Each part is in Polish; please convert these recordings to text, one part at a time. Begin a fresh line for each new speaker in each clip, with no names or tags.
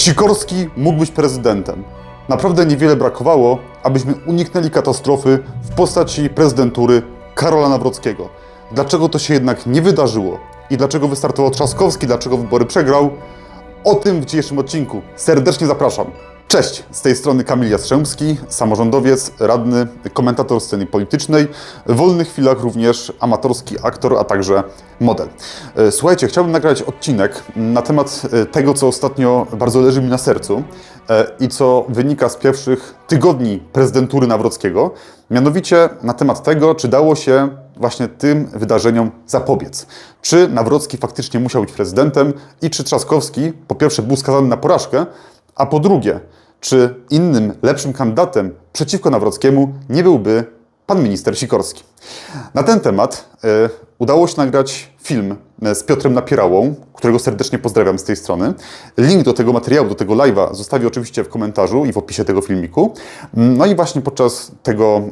Sikorski mógł być prezydentem. Naprawdę niewiele brakowało, abyśmy uniknęli katastrofy w postaci prezydentury Karola Nawrockiego. Dlaczego to się jednak nie wydarzyło i dlaczego wystartował Trzaskowski, dlaczego wybory przegrał, o tym w dzisiejszym odcinku. Serdecznie zapraszam. Cześć, z tej strony Kamil Jastrzębski, samorządowiec, radny, komentator sceny politycznej, w wolnych chwilach również amatorski aktor, a także model. E, Słuchajcie, chciałbym nagrać odcinek na temat e, tego, co ostatnio bardzo leży mi na sercu e, i co wynika z pierwszych tygodni prezydentury Nawrockiego, mianowicie na temat tego, czy dało się właśnie tym wydarzeniom zapobiec. Czy Nawrocki faktycznie musiał być prezydentem i czy Trzaskowski po pierwsze był skazany na porażkę, a po drugie, czy innym, lepszym kandydatem przeciwko Nawrockiemu nie byłby pan minister Sikorski. Na ten temat e, udało się nagrać film e, z Piotrem Napierałą, którego serdecznie pozdrawiam z tej strony. Link do tego materiału, do tego live'a zostawię oczywiście w komentarzu i w opisie tego filmiku. No i właśnie podczas tego,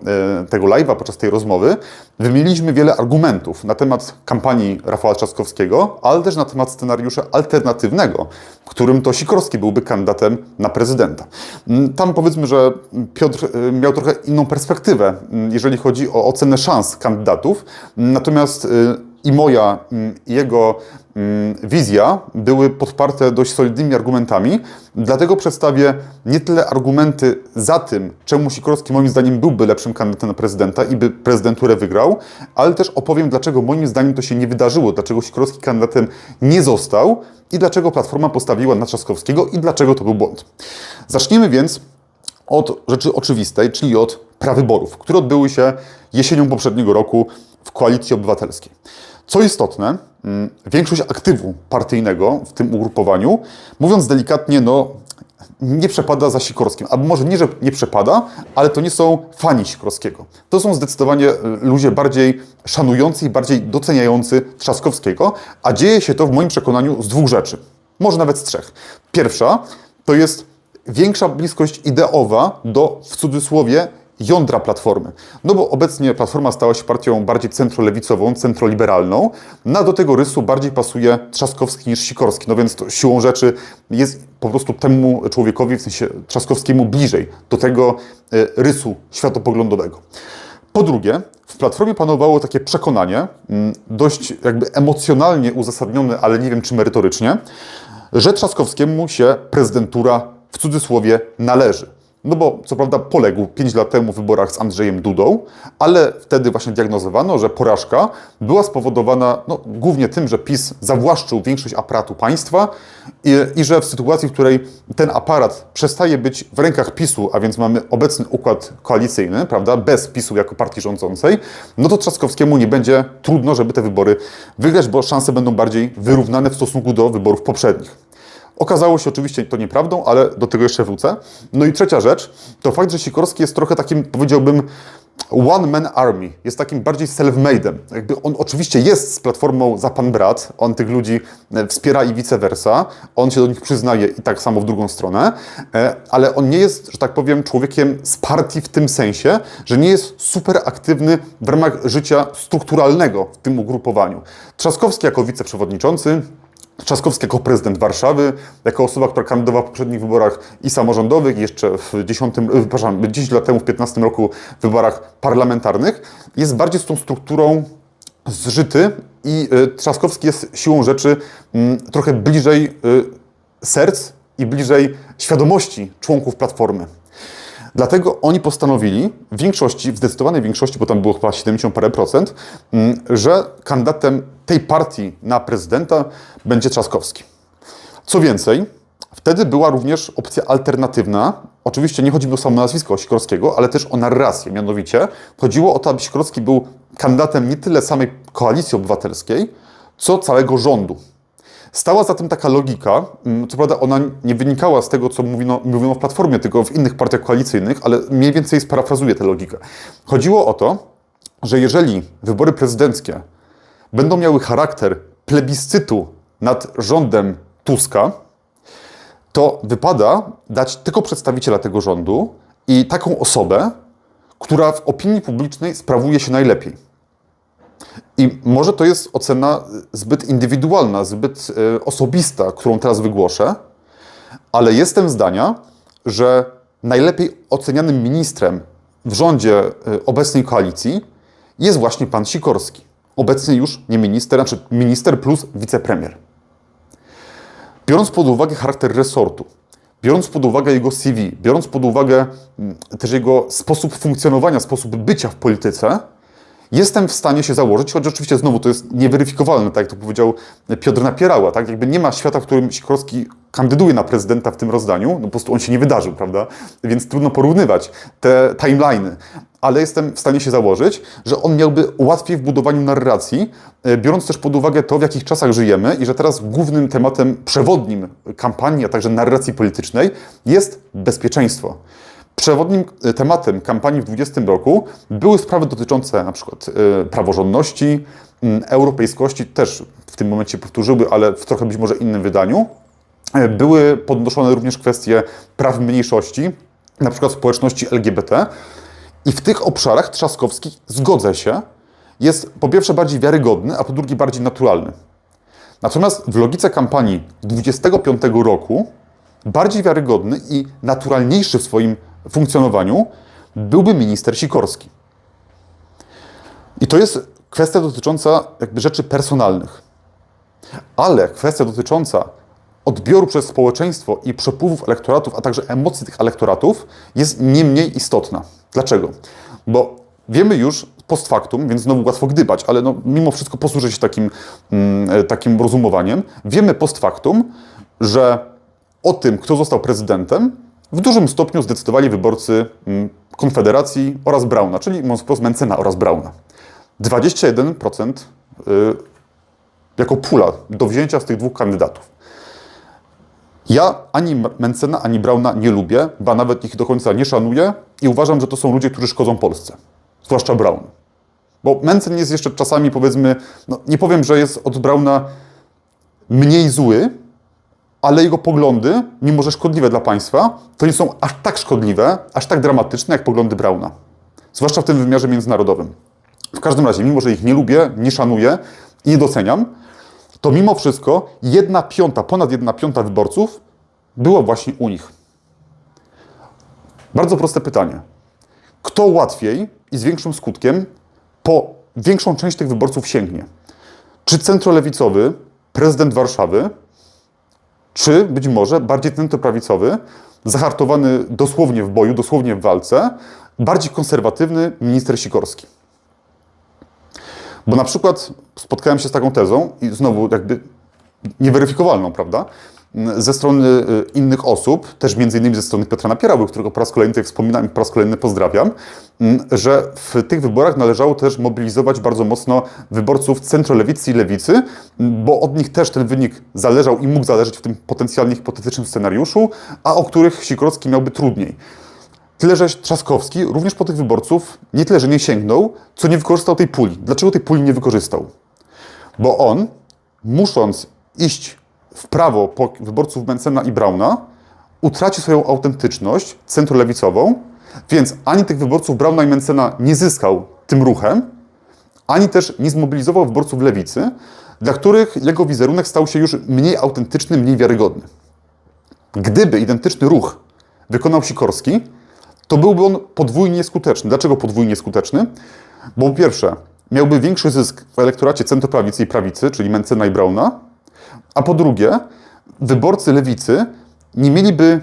e, tego live'a, podczas tej rozmowy wymieniliśmy wiele argumentów na temat kampanii Rafała Trzaskowskiego, ale też na temat scenariusza alternatywnego, w którym to Sikorski byłby kandydatem na prezydenta. Mm, Tam powiedzmy, że Piotr e, miał trochę inną perspektywę, mm, jeżeli chodzi o ocenę szans kandydatów, natomiast i moja, mm, i jego mm, wizja były podparte dość solidnymi argumentami, dlatego przedstawię nie tyle argumenty za tym, czemu Sikorski moim zdaniem byłby lepszym kandydatem na prezydenta i by prezydenturę wygrał, ale też opowiem, dlaczego moim zdaniem to się nie wydarzyło, dlaczego Sikorski kandydatem nie został i dlaczego Platforma postawiła na Trzaskowskiego i dlaczego to był błąd. Zacznijmy więc od rzeczy oczywistej, czyli od prawyborów, które odbyły się jesienią poprzedniego roku w Koalicji Obywatelskiej. Co istotne, mm, większość aktywu partyjnego w tym ugrupowaniu, mówiąc delikatnie, no nie przepada za Sikorskim. Albo może nie, że nie przepada, ale to nie są fani Sikorskiego. To są zdecydowanie y, ludzie bardziej szanujący i bardziej doceniający Trzaskowskiego, a dzieje się to w moim przekonaniu z dwóch rzeczy. Może nawet z trzech. Pierwsza to jest większa bliskość ideowa do, w cudzysłowie, jądra Platformy. No bo obecnie Platforma stała się partią bardziej centrolewicową, centroliberalną, no a do tego rysu bardziej pasuje Trzaskowski niż Sikorski. No więc siłą rzeczy jest po prostu temu człowiekowi, w sensie Trzaskowskiemu bliżej do tego e, rysu światopoglądowego. Po drugie, w Platformie panowało takie przekonanie, mm, dość jakby emocjonalnie uzasadnione, ale nie wiem czy merytorycznie, że Trzaskowskiemu się prezydentura w cudzysłowie należy. No bo co prawda poległ 5 lat temu w wyborach z Andrzejem Dudą, ale wtedy właśnie diagnozowano, że porażka była spowodowana no, głównie tym, że PiS zawłaszczył większość aparatu państwa i, i że w sytuacji, w której ten aparat przestaje być w rękach PiSu, a więc mamy obecny układ koalicyjny, prawda, bez PiSu jako partii rządzącej, no to Trzaskowskiemu nie będzie trudno, żeby te wybory wygrać, bo szanse będą bardziej wyrównane w stosunku do wyborów poprzednich. Okazało się oczywiście to nieprawdą, ale do tego jeszcze wrócę. No i trzecia rzecz, to fakt, że Sikorski jest trochę takim, powiedziałbym, one-man army. Jest takim bardziej self-made'em. Jakby on oczywiście jest z platformą za pan brat, on tych ludzi e, wspiera i vice versa, on się do nich przyznaje i tak samo w drugą stronę, e, ale on nie jest, że tak powiem, człowiekiem z partii w tym sensie, że nie jest super aktywny w ramach życia strukturalnego w tym ugrupowaniu. Trzaskowski jako wiceprzewodniczący, Trzaskowski jako prezydent Warszawy, jako osoba, która kandydowała w poprzednich wyborach i samorządowych, jeszcze w 10, przepraszam, 10 lat temu, w 15 roku w wyborach parlamentarnych, jest bardziej z tą strukturą zżyty i y, Trzaskowski jest siłą rzeczy mm, trochę bliżej y, serc i bliżej świadomości członków Platformy. Dlatego oni postanowili w większości, w zdecydowanej większości, bo tam było chyba 70 parę procent, mm, że kandydatem tej partii na prezydenta będzie Trzaskowski. Co więcej, wtedy była również opcja alternatywna. Oczywiście nie chodzi mi o samo nazwisko Sikorskiego, ale też o narrację. Mianowicie chodziło o to, aby Sikorski był kandydatem nie tyle samej koalicji obywatelskiej, co całego rządu. Stała za tym taka logika, mm, co prawda ona nie wynikała z tego, co mówino, mówiono w Platformie, tylko w innych partiach koalicyjnych, ale mniej więcej sparafrazuję tę logikę. Chodziło o to, że jeżeli wybory prezydenckie będą miały charakter plebiscytu nad rządem Tuska, to wypada dać tylko przedstawiciela tego rządu i taką osobę, która w opinii publicznej sprawuje się najlepiej. I może to jest ocena zbyt indywidualna, zbyt e, osobista, którą teraz wygłoszę, Ale jestem zdania, że najlepiej ocenianym ministrem w rządzie y, obecnej koalicji jest właśnie pan Sikorski. Obecnie już nie minister, znaczy minister plus wicepremier. Biorąc pod uwagę charakter resortu, biorąc pod uwagę jego CV, biorąc pod uwagę też jego sposób funkcjonowania, sposób bycia w polityce, jestem w stanie się założyć, choć oczywiście znowu to jest nieweryfikowalne, tak jak to powiedział Piotr Napierała, tak? Jakby nie ma świata, w którym Sikorski kandyduje na prezydenta w tym rozdaniu, no po prostu on się nie wydarzył, prawda? Więc trudno porównywać te timeliny. Ale jestem w stanie się założyć, że on miałby łatwiej w budowaniu narracji, e, biorąc też pod uwagę to, w jakich czasach żyjemy i że teraz głównym tematem przewodnim kampanii, a także narracji politycznej jest bezpieczeństwo. Przewodnim e, tematem kampanii w 2020 roku były sprawy dotyczące na przykład e, praworządności, europejskości, też w tym momencie powtórzyły, ale w trochę być może innym wydaniu. E, Były podnoszone również kwestie praw mniejszości, na przykład społeczności LGBT. I w tych obszarach Trzaskowski, zgodzę się, jest po pierwsze bardziej wiarygodny, a po drugie bardziej naturalny. Natomiast w logice kampanii 25 roku bardziej wiarygodny i naturalniejszy w swoim funkcjonowaniu byłby minister Sikorski. I to jest kwestia dotycząca jakby rzeczy personalnych. Ale kwestia dotycząca odbioru przez społeczeństwo i przepływów elektoratów, a także emocji tych elektoratów jest nie mniej istotna. Dlaczego? Bo wiemy już post factum, więc znowu łatwo gdybać, ale no, mimo wszystko posłużę się takim, mm, takim rozumowaniem. Wiemy post factum, że o tym, kto został prezydentem, w dużym stopniu zdecydowali wyborcy mm, Konfederacji oraz Brauna, czyli mówiąc wprost Mencena oraz Brauna. 21% y, jako pula do wzięcia z tych dwóch kandydatów. Ja ani Mencena, ani Brauna nie lubię, ba nawet ich do końca nie szanuję i uważam, że to są ludzie, którzy szkodzą Polsce. Zwłaszcza Braun. Bo Mencen jest jeszcze czasami, powiedzmy, no nie powiem, że jest od Brauna mniej zły, ale jego poglądy, mimo że szkodliwe dla państwa, to nie są aż tak szkodliwe, aż tak dramatyczne jak poglądy Brauna. Zwłaszcza w tym wymiarze międzynarodowym. W każdym razie, mimo że ich nie lubię, nie szanuję i nie doceniam, to mimo wszystko jedna piąta, ponad jedna piąta wyborców było właśnie u nich. Bardzo proste pytanie. Kto łatwiej i z większym skutkiem po większą część tych wyborców sięgnie? Czy centrolewicowy prezydent Warszawy, czy być może bardziej centroprawicowy, zahartowany dosłownie w boju, dosłownie w walce, bardziej konserwatywny minister Sikorski? Bo na przykład spotkałem się z taką tezą i znowu jakby nieweryfikowalną, prawda? Ze strony y, innych osób, też między innymi ze strony Piotra Napierały, którego po raz kolejny tutaj wspominam i po raz kolejny pozdrawiam, mm, że w tych wyborach należało też mobilizować bardzo mocno wyborców centrolewicy i lewicy, bo od nich też ten wynik zależał i mógł zależeć w tym potencjalnie hipotetycznym scenariuszu, a o których Sikorski miałby trudniej. Tyle, że Trzaskowski również po tych wyborców nie tyle, że nie sięgnął, co nie wykorzystał tej puli. Dlaczego tej puli nie wykorzystał? Bo on, musząc iść w prawo wyborców Mencena i Brauna, utraci swoją autentyczność centrolewicową, więc ani tych wyborców Brauna i Mencena nie zyskał tym ruchem, ani też nie zmobilizował wyborców lewicy, dla których jego wizerunek stał się już mniej autentyczny, mniej wiarygodny. Gdyby identyczny ruch wykonał Sikorski, to byłby on podwójnie skuteczny. Dlaczego podwójnie skuteczny? Bo po pierwsze, miałby większy zysk w elektoracie centroprawicy i prawicy, czyli Mencena i Brauna, a po drugie, wyborcy lewicy nie mieliby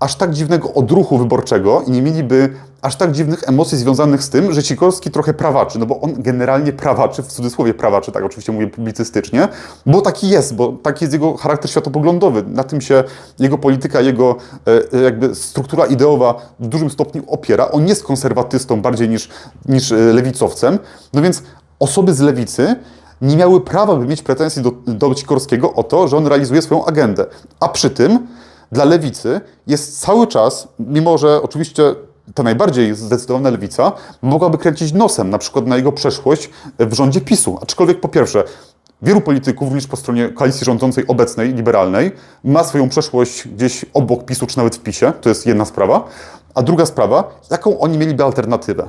aż tak dziwnego odruchu wyborczego i nie mieliby aż tak dziwnych emocji związanych z tym, że Sikorski trochę prawaczy, no bo on generalnie prawaczy, w cudzysłowie prawaczy, tak oczywiście mówię publicystycznie, bo taki jest, bo taki jest jego charakter światopoglądowy. Na tym się jego polityka, jego e, jakby struktura ideowa w dużym stopniu opiera. On jest konserwatystą bardziej niż, niż e, lewicowcem. No więc osoby z lewicy nie miały prawa, by mieć pretensji do, do Sikorskiego o to, że on realizuje swoją agendę. A przy tym dla lewicy jest cały czas, mimo że oczywiście ta najbardziej zdecydowana lewica mogłaby kręcić nosem, na przykład na jego przeszłość w rządzie PiSu. Aczkolwiek po pierwsze, wielu polityków, również po stronie koalicji rządzącej obecnej, liberalnej, ma swoją przeszłość gdzieś obok PiSu, czy nawet w PiSie. To jest jedna sprawa. A druga sprawa, jaką oni mieliby alternatywę?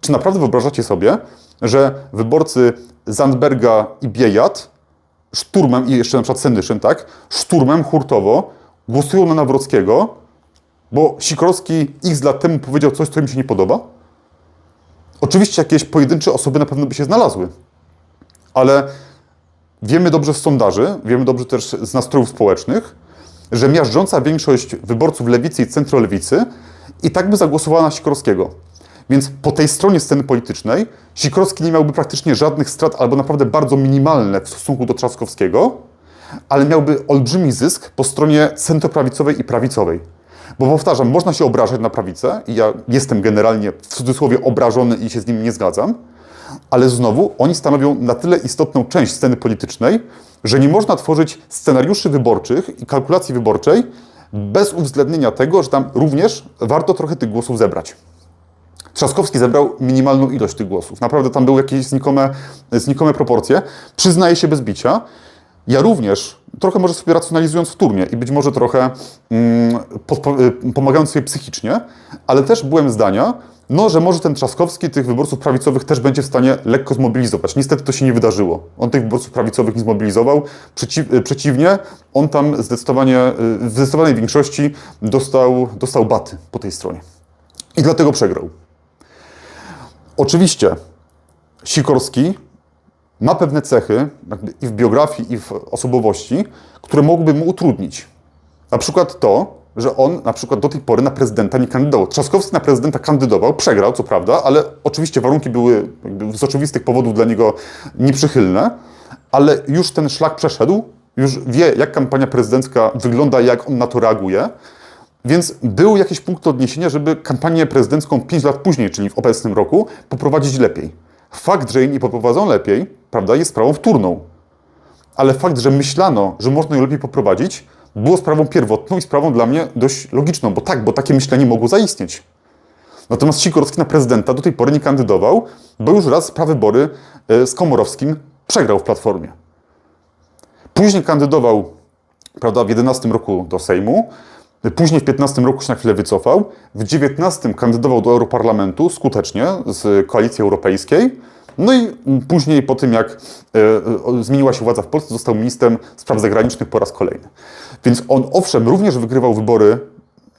Czy naprawdę wyobrażacie sobie, że wyborcy Zandberga i Biejat szturmem, i jeszcze na przykład Senyszyn, tak, szturmem hurtowo głosują na Nawrockiego, bo Sikorski x lat temu powiedział coś, co im się nie podoba? Oczywiście jakieś pojedyncze osoby na pewno by się znalazły, ale wiemy dobrze z sondaży, wiemy dobrze też z nastrojów społecznych, że miażdżąca większość wyborców lewicy i centrolewicy i tak by zagłosowała na Sikorskiego. Więc po tej stronie sceny politycznej Sikorski nie miałby praktycznie żadnych strat, albo naprawdę bardzo minimalne w stosunku do Trzaskowskiego, ale miałby olbrzymi zysk po stronie centroprawicowej i prawicowej. Bo powtarzam, można się obrażać na prawicę i ja jestem generalnie w cudzysłowie obrażony i się z nimi nie zgadzam, ale znowu oni stanowią na tyle istotną część sceny politycznej, że nie można tworzyć scenariuszy wyborczych i kalkulacji wyborczej bez uwzględnienia tego, że tam również warto trochę tych głosów zebrać. Trzaskowski zebrał minimalną ilość tych głosów. Naprawdę tam były jakieś znikome, znikome proporcje. Przyznaję się bez bicia. Ja również, trochę może sobie racjonalizując wtórnie i być może trochę mm, y, pomagając sobie psychicznie, ale też byłem zdania, no, że może ten Trzaskowski tych wyborców prawicowych też będzie w stanie lekko zmobilizować. Niestety to się nie wydarzyło. On tych wyborców prawicowych nie zmobilizował. Y, przeciwnie, on tam zdecydowanie, y, w zdecydowanej większości dostał, dostał baty po tej stronie. I dlatego przegrał. Oczywiście Sikorski ma pewne cechy i w biografii, i w osobowości, które mogłyby mu utrudnić. Na przykład to, że on na przykład do tej pory na prezydenta nie kandydował. Trzaskowski na prezydenta kandydował, przegrał, co prawda, ale oczywiście warunki były z oczywistych powodów dla niego nieprzychylne, ale już ten szlak przeszedł, już wie, jak kampania prezydencka wygląda, jak on na to reaguje. Więc był jakiś punkt odniesienia, żeby kampanię prezydencką 5 lat później, czyli w obecnym roku, poprowadzić lepiej. Fakt, że jej nie poprowadzą lepiej, prawda, jest sprawą wtórną. Ale fakt, że myślano, że można ją lepiej poprowadzić, było sprawą pierwotną i sprawą dla mnie dość logiczną, bo tak, bo takie myślenie mogło zaistnieć. Natomiast Sikorski na prezydenta do tej pory nie kandydował, bo już raz prawybory e, z Komorowskim przegrał w Platformie. Później kandydował prawda, w 11 roku do Sejmu, później w 15 roku się na chwilę wycofał, w 19 kandydował do Europarlamentu skutecznie z Koalicji Europejskiej, no i później po tym, jak e, e, zmieniła się władza w Polsce, został ministrem spraw zagranicznych po raz kolejny. Więc on owszem również wygrywał wybory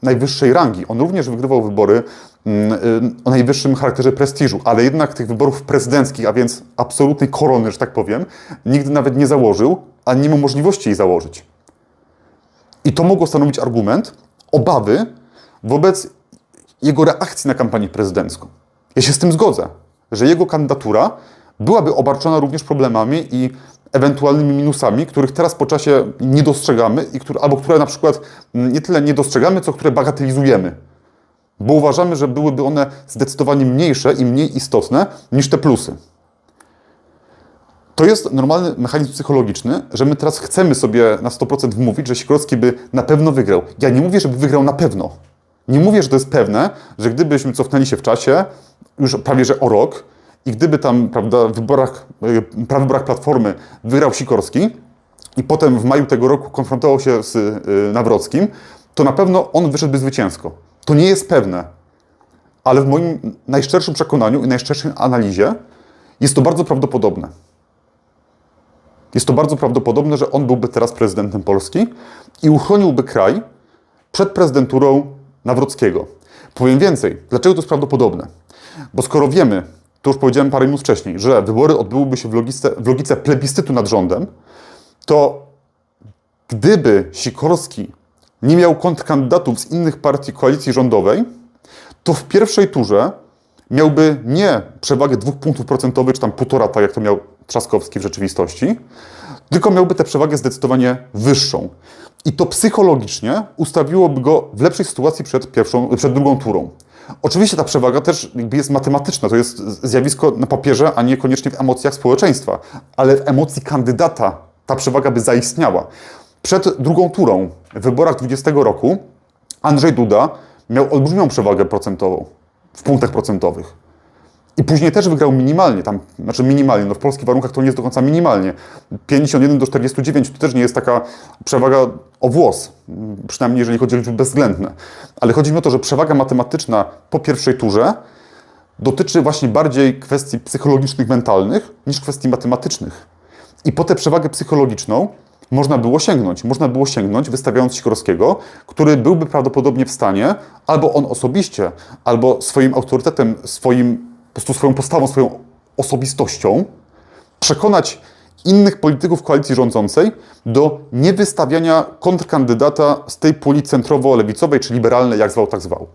najwyższej rangi, on również wygrywał wybory mm, y, o najwyższym charakterze prestiżu, ale jednak tych wyborów prezydenckich, a więc absolutnej korony, że tak powiem, nigdy nawet nie założył, a nie ma możliwości jej założyć. I to mogło stanowić argument obawy wobec jego reakcji na kampanię prezydencką. Ja się z tym zgodzę, że jego kandydatura byłaby obarczona również problemami i ewentualnymi minusami, których teraz po czasie nie dostrzegamy i które, albo które na przykład mm, nie tyle nie dostrzegamy, co które bagatelizujemy. Bo uważamy, że byłyby one zdecydowanie mniejsze i mniej istotne niż te plusy. To jest normalny mechanizm psychologiczny, że my teraz chcemy sobie na 100% wmówić, że Sikorski by na pewno wygrał. Ja nie mówię, żeby wygrał na pewno. Nie mówię, że to jest pewne, że gdybyśmy cofnęli się w czasie, już prawie że o rok, i gdyby tam, prawda, w wyborach, y, prawyborach Platformy wygrał Sikorski i potem w maju tego roku konfrontował się z y, Nawrockim, to na pewno on wyszedłby zwycięsko. To nie jest pewne, ale w moim najszczerszym przekonaniu i najszczerszej analizie jest to bardzo prawdopodobne. Jest to bardzo prawdopodobne, że on byłby teraz prezydentem Polski i uchroniłby kraj przed prezydenturą Nawrockiego. Powiem więcej, dlaczego to jest prawdopodobne? Bo skoro wiemy, to już powiedziałem parę minut wcześniej, że wybory odbyłyby się w logice, w logice plebiscytu nad rządem, to gdyby Sikorski nie miał kontrkandydatów z innych partii koalicji rządowej, to w pierwszej turze miałby nie przewagę dwóch punktów procentowych, czy tam półtora, tak jak to miał Trzaskowski w rzeczywistości, tylko miałby tę przewagę zdecydowanie wyższą. I to psychologicznie ustawiłoby go w lepszej sytuacji przed, pierwszą, przed drugą turą. Oczywiście ta przewaga też jest matematyczna, to jest zjawisko na papierze, a niekoniecznie w emocjach społeczeństwa, ale w emocji kandydata ta przewaga by zaistniała. Przed drugą turą w wyborach 20 roku Andrzej Duda miał olbrzymią przewagę procentową w punktach procentowych. I później też wygrał minimalnie, tam, znaczy minimalnie, no w polskich warunkach to nie jest do końca minimalnie. 51 do 49 to też nie jest taka przewaga o włos, przynajmniej jeżeli chodzi o liczby bezwzględne. Ale chodzi mi o to, że przewaga matematyczna po pierwszej turze dotyczy właśnie bardziej kwestii psychologicznych, mentalnych niż kwestii matematycznych. I po tę przewagę psychologiczną można było sięgnąć. Można było sięgnąć, wystawiając Sikorskiego, który byłby prawdopodobnie w stanie, albo on osobiście, albo swoim autorytetem, swoim, po prostu swoją postawą, swoją osobistością, przekonać innych polityków koalicji rządzącej do niewystawiania kontrkandydata z tej puli centrowo-lewicowej czy liberalnej, jak zwał, tak zwał.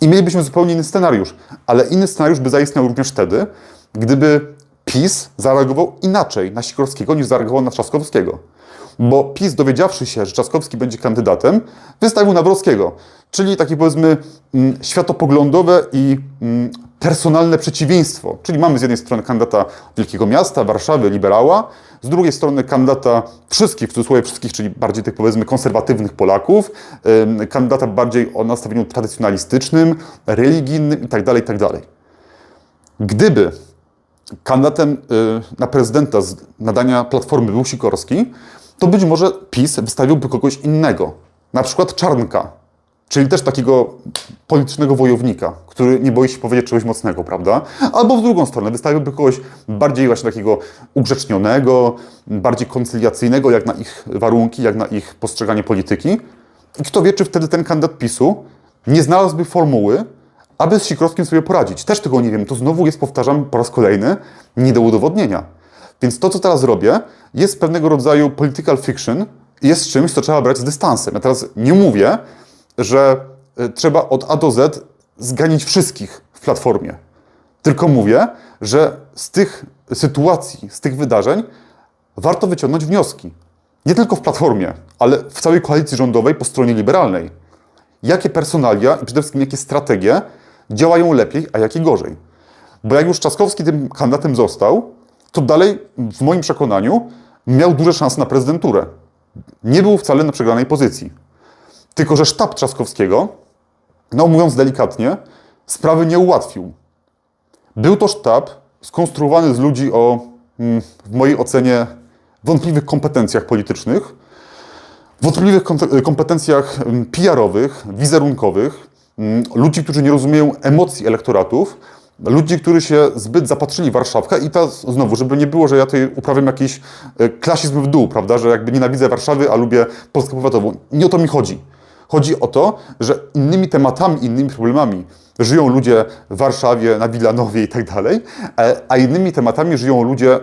I mielibyśmy zupełnie inny scenariusz, ale inny scenariusz by zaistniał również wtedy, gdyby PiS zareagował inaczej na Sikorskiego niż zareagował na Trzaskowskiego. Bo PiS, dowiedziawszy się, że Trzaskowski będzie kandydatem, wystawił Nawrockiego, czyli takie powiedzmy mm, światopoglądowe i mm, personalne przeciwieństwo. Czyli mamy z jednej strony kandydata wielkiego miasta, Warszawy, liberała, z drugiej strony kandydata wszystkich, w cudzysłowie wszystkich, czyli bardziej tych powiedzmy konserwatywnych Polaków, kandydata bardziej o nastawieniu tradycjonalistycznym, religijnym itd., itd. Gdyby kandydatem y, na prezydenta z nadania Platformy był Sikorski, to być może PiS wystawiłby kogoś innego, na przykład Czarnka, czyli też takiego politycznego wojownika, który nie boi się powiedzieć czegoś mocnego, prawda? Albo w drugą stronę wystawiłby kogoś bardziej właśnie takiego ugrzecznionego, bardziej koncyliacyjnego, jak na ich warunki, jak na ich postrzeganie polityki. I kto wie, czy wtedy ten kandydat PiSu nie znalazłby formuły, aby z Sikorowskim sobie poradzić. Też tego nie wiem. To znowu jest, powtarzam po raz kolejny, nie do udowodnienia. Więc to, co teraz robię, jest pewnego rodzaju political fiction i jest czymś, co trzeba brać z dystansem. Ja teraz nie mówię, że y, trzeba od A do Z zganić wszystkich w platformie. Tylko mówię, że z tych sytuacji, z tych wydarzeń warto wyciągnąć wnioski. Nie tylko w platformie, ale w całej koalicji rządowej po stronie liberalnej. Jakie personalia i przede wszystkim jakie strategie działają lepiej, a jakie gorzej. Bo jak już Trzaskowski tym kandydatem został, to dalej, w moim przekonaniu, miał duże szanse na prezydenturę. Nie był wcale na przegranej pozycji. Tylko, że sztab Trzaskowskiego, no mówiąc delikatnie, sprawy nie ułatwił. Był to sztab skonstruowany z ludzi o, mm, w mojej ocenie, wątpliwych kompetencjach politycznych, wątpliwych kom- kompetencjach mm, PR-owych, wizerunkowych, mm, ludzi, którzy nie rozumieją emocji elektoratów, ludzi, którzy się zbyt zapatrzyli w Warszawkę i teraz znowu, żeby nie było, że ja tutaj uprawiam jakiś e, klasizm w dół, prawda, że jakby nienawidzę Warszawy, a lubię Polskę powiatową. Nie o to mi chodzi. Chodzi o to, że innymi tematami, innymi problemami żyją ludzie w Warszawie, na Wilanowie i tak dalej, e, a innymi tematami żyją ludzie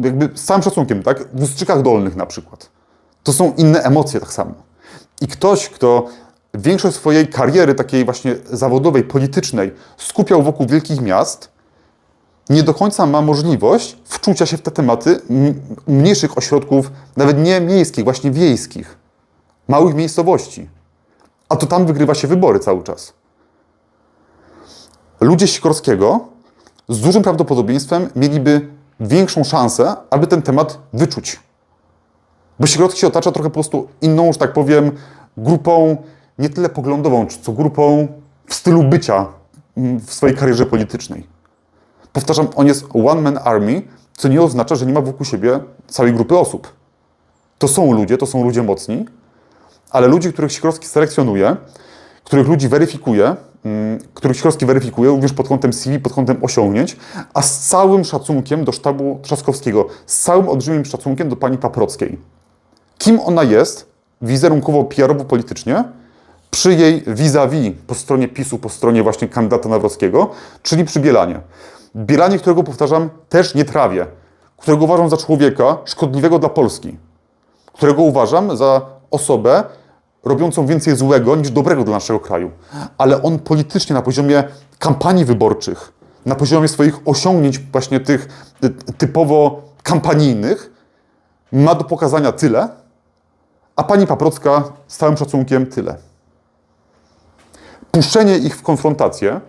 jakby z całym szacunkiem, tak, w Ustrzykach Dolnych na przykład. To są inne emocje tak samo. I ktoś, kto większość swojej kariery takiej właśnie zawodowej, politycznej skupiał wokół wielkich miast, nie do końca ma możliwość wczucia się w te tematy mniejszych ośrodków, nawet nie miejskich, właśnie wiejskich, małych miejscowości. A to tam wygrywa się wybory cały czas. Ludzie Sikorskiego z dużym prawdopodobieństwem mieliby większą szansę, aby ten temat wyczuć. Bo Sikorski się otacza trochę po prostu inną, że tak powiem, grupą nie tyle poglądową, co grupą w stylu bycia mm, w swojej karierze politycznej. Powtarzam, on jest one-man army, co nie oznacza, że nie ma wokół siebie całej grupy osób. To są ludzie, to są ludzie mocni, ale ludzi, których Sikorski selekcjonuje, których ludzi weryfikuje, mm, których Sikorski weryfikuje również pod kątem CV, pod kątem osiągnięć, a z całym szacunkiem do sztabu Trzaskowskiego, z całym olbrzymim szacunkiem do pani Paprockiej. Kim ona jest, wizerunkowo, PR-owo, politycznie, przy jej vis-a-vis po stronie PiSu, po stronie właśnie kandydata Nawrockiego, czyli przy Bielanie. Bielanie, którego powtarzam, też nie trawię, którego uważam za człowieka szkodliwego dla Polski, którego uważam za osobę robiącą więcej złego niż dobrego dla naszego kraju. Ale on politycznie na poziomie kampanii wyborczych, na poziomie swoich osiągnięć właśnie tych y, typowo kampanijnych, ma do pokazania tyle, a pani Paprocka z całym szacunkiem tyle. Puszczenie ich w konfrontację,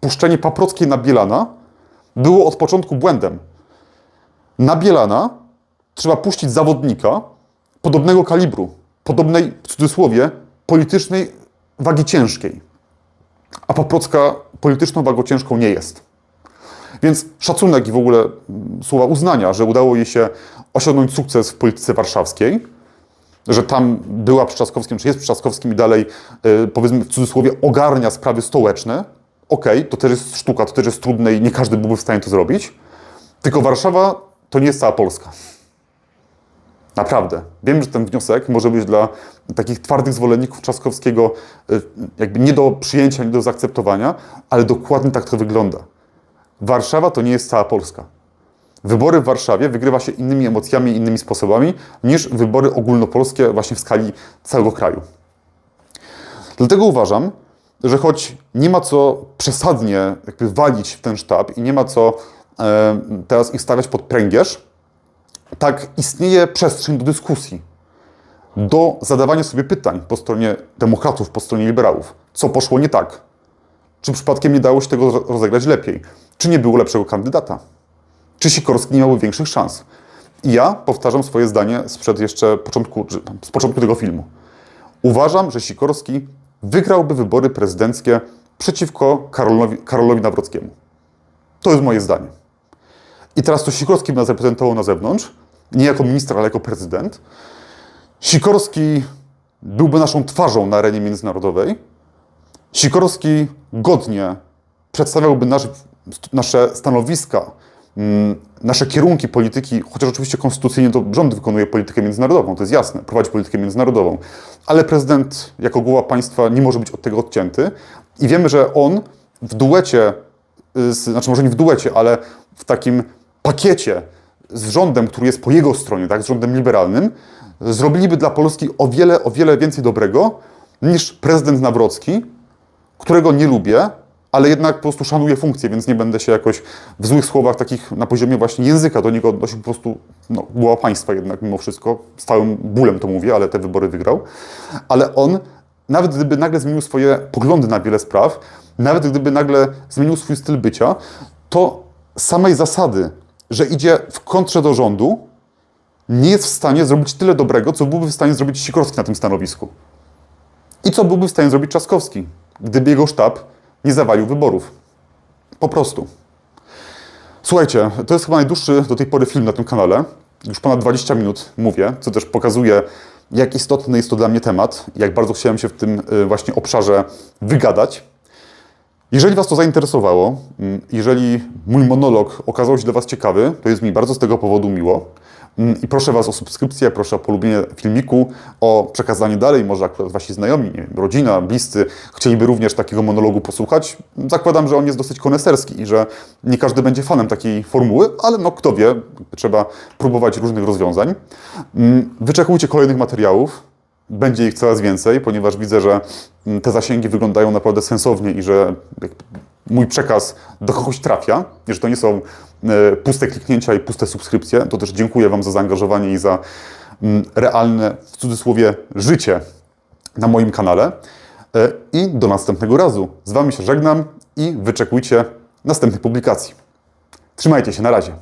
puszczenie Paprockiej na Bielana było od początku błędem. Na Bielana trzeba puścić zawodnika podobnego kalibru, podobnej, w cudzysłowie, politycznej wagi ciężkiej. A Paprocka polityczną wagą ciężką nie jest. Więc szacunek i w ogóle mm, słowa uznania, że udało jej się osiągnąć sukces w polityce warszawskiej, że tam była przy Trzaskowskim, czy jest przy Trzaskowskim i dalej, yy, powiedzmy w cudzysłowie, ogarnia sprawy stołeczne. Okej, to też jest sztuka, to też jest trudne i nie każdy byłby w stanie to zrobić. Tylko Warszawa to nie jest cała Polska. Naprawdę. Wiem, że ten wniosek może być dla takich twardych zwolenników Trzaskowskiego y, jakby nie do przyjęcia, nie do zaakceptowania, ale dokładnie tak to wygląda. Warszawa to nie jest cała Polska. Wybory w Warszawie wygrywa się innymi emocjami, innymi sposobami niż wybory ogólnopolskie właśnie w skali całego kraju. Dlatego uważam, że choć nie ma co przesadnie jakby walić w ten sztab i nie ma co e, teraz ich stawiać pod pręgierz, tak istnieje przestrzeń do dyskusji, do zadawania sobie pytań po stronie demokratów, po stronie liberałów. Co poszło nie tak? Czy przypadkiem nie dało się tego ro- rozegrać lepiej? Czy nie było lepszego kandydata? Czy Sikorski nie miałby większych szans? I ja powtarzam swoje zdanie sprzed jeszcze początku, z początku tego filmu. Uważam, że Sikorski wygrałby wybory prezydenckie przeciwko Karolowi, Karolowi Nawrockiemu. To jest moje zdanie. I teraz to Sikorski nas reprezentował na zewnątrz, nie jako minister, ale jako prezydent. Sikorski byłby naszą twarzą na arenie międzynarodowej. Sikorski godnie przedstawiałby nasz, nasze stanowiska, nasze kierunki polityki, chociaż oczywiście konstytucyjnie to rząd wykonuje politykę międzynarodową, to jest jasne, prowadzi politykę międzynarodową, ale prezydent jako głowa państwa nie może być od tego odcięty i wiemy, że on w duecie, y, znaczy może nie w duecie, ale w takim pakiecie z rządem, który jest po jego stronie, tak, z rządem liberalnym, zrobiliby dla Polski o wiele, o wiele więcej dobrego niż prezydent Nawrocki, którego nie lubię, ale jednak po prostu szanuję funkcję, więc nie będę się jakoś w złych słowach takich na poziomie właśnie języka do niego odnosił, po prostu no, głowa państwa jednak mimo wszystko, z całym bólem to mówię, ale te wybory wygrał. Ale on, nawet gdyby nagle zmienił swoje poglądy na wiele spraw, nawet gdyby nagle zmienił swój styl bycia, to samej zasady, że idzie w kontrze do rządu, nie jest w stanie zrobić tyle dobrego, co byłby w stanie zrobić Sikorski na tym stanowisku. I co byłby w stanie zrobić Trzaskowski, gdyby jego sztab nie zawalił wyborów. Po prostu. Słuchajcie, to jest chyba najdłuższy do tej pory film na tym kanale. Już ponad 20 minut mówię, co też pokazuje, jak istotny jest to dla mnie temat, jak bardzo chciałem się w tym y, właśnie obszarze wygadać. Jeżeli Was to zainteresowało, mm, jeżeli mój monolog okazał się dla Was ciekawy, to jest mi bardzo z tego powodu miło. Mm, I proszę Was o subskrypcję, proszę o polubienie filmiku, o przekazanie dalej, może akurat Wasi znajomi, wiem, rodzina, bliscy chcieliby również takiego monologu posłuchać. Zakładam, że on jest dosyć koneserski i że nie każdy będzie fanem takiej formuły, ale no kto wie, trzeba próbować różnych rozwiązań. Mm, Wyczekujcie kolejnych materiałów. Będzie ich coraz więcej, ponieważ widzę, że mm, te zasięgi wyglądają naprawdę sensownie i że mój przekaz do kogoś trafia, że to nie są puste kliknięcia i puste subskrypcje, to też dziękuję Wam za zaangażowanie i za mm, realne, w cudzysłowie, życie na moim kanale. E, I do następnego razu. Z Wami się żegnam i wyczekujcie następnych publikacji. Trzymajcie się, na razie.